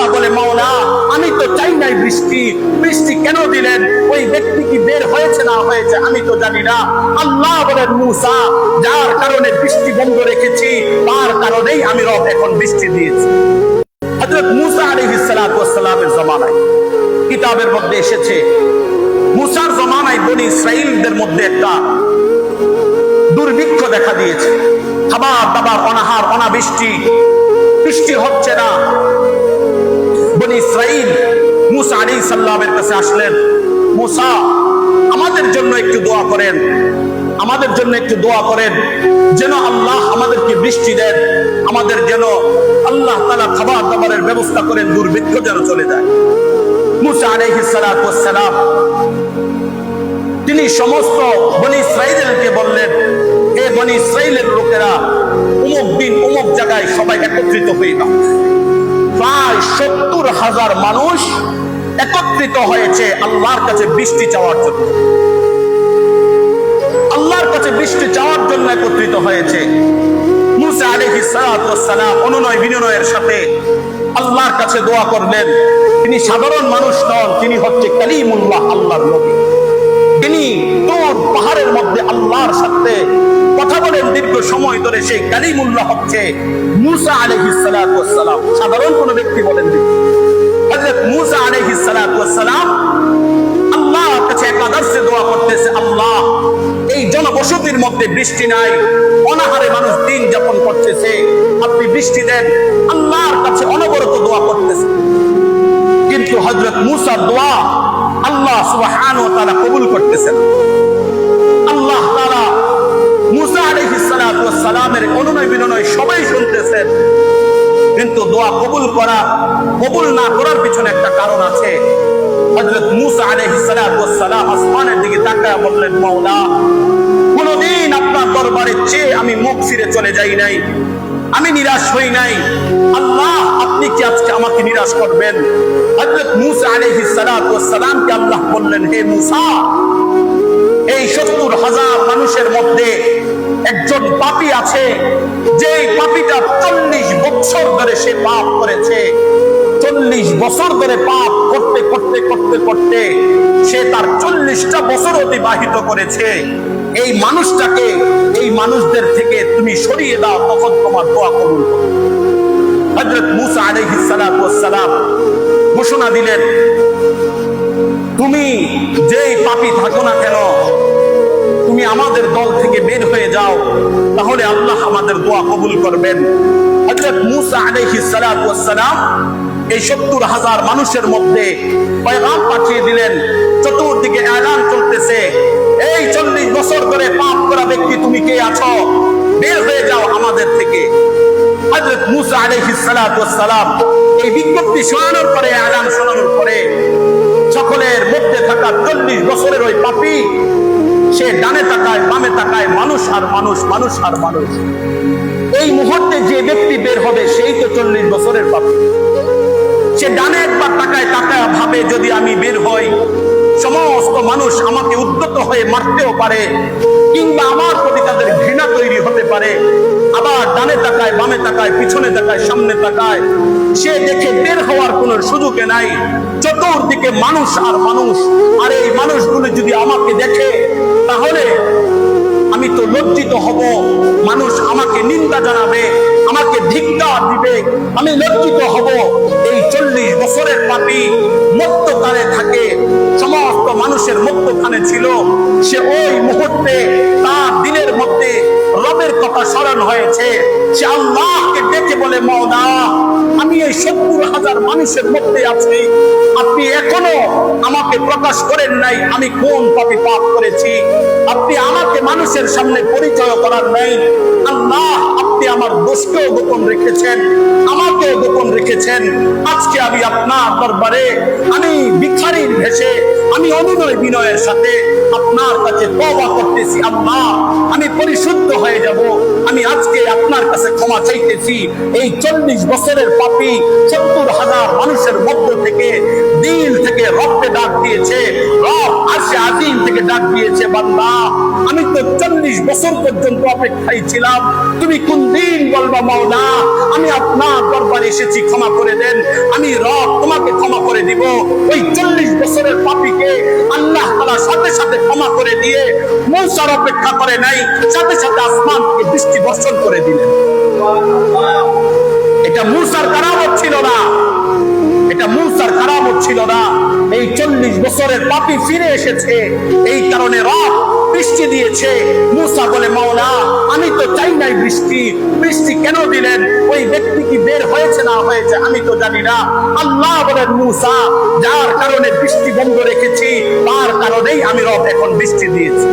মুসা বলে, মাওলা, আমি তো চাই নাই বৃষ্টি। বৃষ্টি কেন দিলেন? ওই ব্যক্তি কি বের হয়েছে না হয়েছে? আমি তো জানি না। আল্লাহ বলেন, মুসা, যার কারণে বৃষ্টি বন্ধ রেখেছি, তার কারণেই আমি রব এখন বৃষ্টি দিয়েছি। হযরত মুসা আলাইহিস সালাতু ওয়াস জামানায় কিতাবের মধ্যে এসেছে, মুসার জমানায় বনি ইসরাইলদের মধ্যে একটা দুর্ভিক্ষ দেখা দিয়েছে। খাবার দাবার, অনাহার, অনাবৃষ্টি, বৃষ্টি হচ্ছে না। বনি ইসরাইল মুসা আলী সাল্লামের কাছে আসলেন, মুসা, আমাদের জন্য একটু দোয়া করেন। আমাদের জন্য একটু দোয়া করেন। যেন আল্লাহ আমাদেরকে বৃষ্টি দেন। আমাদের যেন আল্লাহ তালা খাবার দাবারের ব্যবস্থা করেন, দুর্ভিক্ষ যেন চলে যায়। মুসা ওয়াস সালাম, তিনি সমস্ত বনি ইসরাইলকে বললেন, এ বনি ইসরাইলের লোকেরা অমুক দিন অমুক জায়গায় সবাই একত্রিত হয়ে প্রায় সত্তর হাজার মানুষ একত্রিত হয়েছে আল্লাহর কাছে বৃষ্টি চাওয়ার জন্য। আল্লাহর কাছে বৃষ্টি চাওয়ার জন্য একত্রিত হয়েছে। দোয়া করলেন। তিনি সাধারণ মানুষ নন, তিনি হচ্ছে কালিমুল্লাহ, আল্লাহর নবী। তিনি তোর পাহাড়ের মধ্যে আল্লাহর সাথে কথা সময় ধরে সেই কালিমুল্লাহ হচ্ছে মুসা আলাইহিস সালাতু সাধারণ কোন ব্যক্তি বলেন মুসা আল্লাহর কাছে দোয়া করতেছে, আল্লাহ, এই জনবসতির মধ্যে বৃষ্টি নাই, অনাহারে মানুষ দিন যাপন করতেছে, আপনি বৃষ্টি দেন, আল্লাহর কাছে অনবরত দোয়া করতেছে। কিন্তু হযরত মুসার দোয়া আল্লাহ ওয়া কবুল করতেছেন সালামের অনুনয় বিনয় সবাই শুনতেছেন। কিন্তু দোয়া কবুল করা, কবুল না করার পিছনে একটা কারণ আছে। কোনদিন আপনার চেয়ে আমি মুখ চলে যাই নাই। আমি নিরাশ হই নাই। আল্লাহ, আপনি কি আজকে আমাকে নিরাশ করবেন? মুসা আল্লাহ বললেন, হে মুসা, এই সত্তর হাজার মানুষের মধ্যে একজন পাপী আছে যে পাপীটা চল্লিশ বছর ধরে সে পাপ করেছে। চল্লিশ বছর ধরে পাপ করতে করতে করতে করতে সে তার চল্লিশটা বছর অতিবাহিত করেছে। এই মানুষটাকে, এই মানুষদের থেকে তুমি সরিয়ে দাও, তখন তোমার দোয়া কবুল করবে হযরত মুসা ওয়াস সালাম ঘোষণা দিলেন, তুমি যেই পাপী থাকো না আমাদের দল থেকে বের হয়ে যাও, তাহলে আল্লাহ আমাদের দোয়া কবুল করবেন। হযরত মুসা ওয়াস সালাম এই সত্তর হাজার মানুষের মধ্যে পয়গাম পাঠিয়ে দিলেন। চতুর্দিকে এলান চলতেছে। এই চল্লিশ বছর ধরে পাপ করা ব্যক্তি তুমি কে আছো? বের হয়ে যাও আমাদের থেকে। হযরত মুসা ওয়াস সালাম এই বিজ্ঞপ্তি শোনানোর পরে এলান শোনানোর পরে সকলের মধ্যে থাকা চল্লিশ বছরের ওই পাপী সে ডানে তাকায়, বামে তাকায়, মানুষ আর মানুষ মানুষ আর মানুষ। এই মুহূর্তে যে ব্যক্তি বের হবে, সেই তো চল্লিশ বছরের পাপী সে ডানে একবার তাকায় তাকায় ভাবে যদি আমি বের হই, সমস্ত মানুষ আমাকে উদ্যত হয়ে মারতেও পারে, কিংবা আমার প্রতি তাদের ঘৃণা তৈরি হতে পারে। আবার ডানে তাকায়, বামে তাকায়, পিছনে তাকায়, সামনে তাকায়। সে দেখে বের হওয়ার কোনো সুযোগে নাই। চতুর্দিকে মানুষ আর মানুষ। আর এই মানুষগুলো যদি আমাকে দেখে তাহলে আমি তো লজ্জিত হব। মানুষ আমাকে নিন্দা জানাবে, আমাকে ধিক্কার দিবে। আমি লজ্জিত হব। এই চল্লিশ বছরের পাপি মধ্যকালে থাকে। সমস্ত মানুষের মধ্যখানে ছিল। সে ওই মুহূর্তে তার দিনের মধ্যে রবের কথা স্মরণ হয়েছে। সে আল্লাহকে ডেকে বলে মৌলা মানুষের মধ্যে আছি। আপনি এখনও আমাকে প্রকাশ করেন নাই, আমি কোন পাপি পাপ করেছি? আপনি আমাকে মানুষের সামনে পরিচয় করার নাই। আল্লাহ, আপনি আমার দোষকেও গোপন রেখেছেন, আমাকেও গোপন রেখেছেন। আজকে আমি আপনার দরবারে, আমি ভিখারির ভেসে আমি অনুনয় বিনয়ের সাথে আপনার কাছে তওবা করতেছি। আল্লাহ, আমি পরিশুদ্ধ হয়ে যাব। আমি আজকে আপনার কাছে ক্ষমা চাইতেছি। এই চল্লিশ বছরের পাপি মানুষের মধ্য থেকে, দিল থেকে রক্তে ডাক দিয়েছে আসে থেকে ডাক দিয়েছে, বান্দা, আমি তো চল্লিশ বছর পর্যন্ত অপেক্ষায় ছিলাম। তুমি কোন দিন বলবা, মাওলা, আমি আপনার এসেছি, ক্ষমা করে দেন। আমি রব ওই চল্লিশ বছরের পাপিকে আল্লাহ তালা সাথে সাথে ক্ষমা করে দিয়ে মৌসার অপেক্ষা করে নাই, সাথে সাথে আসমান থেকে বৃষ্টি বর্ষণ করে দিলেন। এটা মূসার কারামত ছিল না। ছিল না। এই চল্লিশ বছরের পাপি ফিরে এসেছে। এই কারণে রব বৃষ্টি দিয়েছে। মুসা বলে, মাওলা, আমি তো চাই নাই বৃষ্টি। বৃষ্টি কেন দিলেন? ওই ব্যক্তি কি বের হয়েছে না হয়েছে আমি তো জানি না। আল্লাহ বলেন, মুসা, যার কারণে বৃষ্টি বন্ধ রেখেছি, তার কারণেই আমি রব এখন বৃষ্টি দিয়েছি।